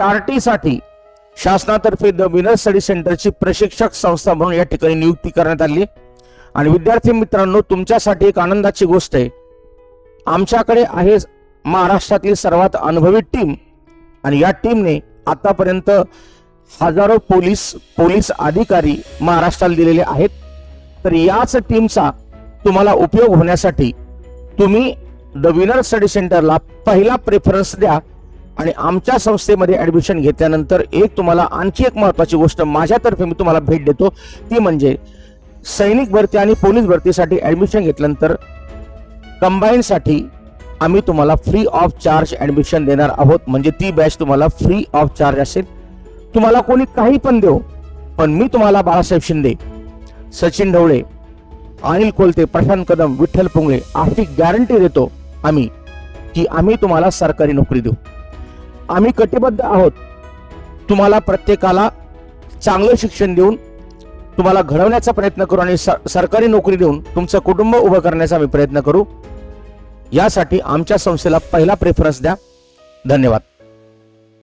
टार्टीसाठी शासनातर्फे the winner study सेंटरची प्रशिक्षक संस्था म्हणून या ठिकाणी नियुक्ती करण्यात आली. आणि विद्यार्थी मित्रांनो तुमच्यासाठी एक आनंदाची गोष्ट आहे. आमच्याकडे आहे महाराष्ट्रातील सर्वात अनुभवी टीम. आणि या टीमने आतापर्यंत हजारो पोलीस पोलीस अधिकारी महाराष्ट्राला दिलेले आहेत. तर याच टीमचा तुम्हाला उपयोग होण्यासाठी तुम्ही द विनर स्टडी सेंटरला पहिला प्रेफरन्स द्या. आणि आमच्या संस्थेमध्ये ॲडमिशन घेतल्यानंतर एक तुम्हाला आणखी एक महत्त्वाची गोष्ट माझ्यातर्फे मी तुम्हाला भेट देतो. ती म्हणजे सैनिक भरती आणि पोलीस भरतीसाठी ॲडमिशन घेतल्यानंतर कंबाईनसाठी आम्ही तुम्हाला फ्री ऑफ चार्ज ॲडमिशन देणार आहोत. म्हणजे ती बॅच तुम्हाला फ्री ऑफ चार्ज असेल. तुम्हाला कोणी काही पण देऊ पण मी तुम्हाला बाळासाहेब शिंदे सचिन ढवळे अनिल कोलते प्रशांत कदम विठ्ठल पुंगळे अशी गॅरंटी देतो आम्ही की आम्ही तुम्हाला सरकारी नोकरी देऊ. आम्ही कटिबद्ध आहोत. तुम्हाला प्रत्येकाला चांगलं शिक्षण देऊन तुम्हाला घडवण्याचा प्रयत्न करू आणि स- सरकारी नोकरी देऊन तुमचं कुटुंब उभं करण्याचा आम्ही प्रयत्न करू. यासाठी आमच्या संस्थेला पहिला प्रेफरन्स द्या. धन्यवाद.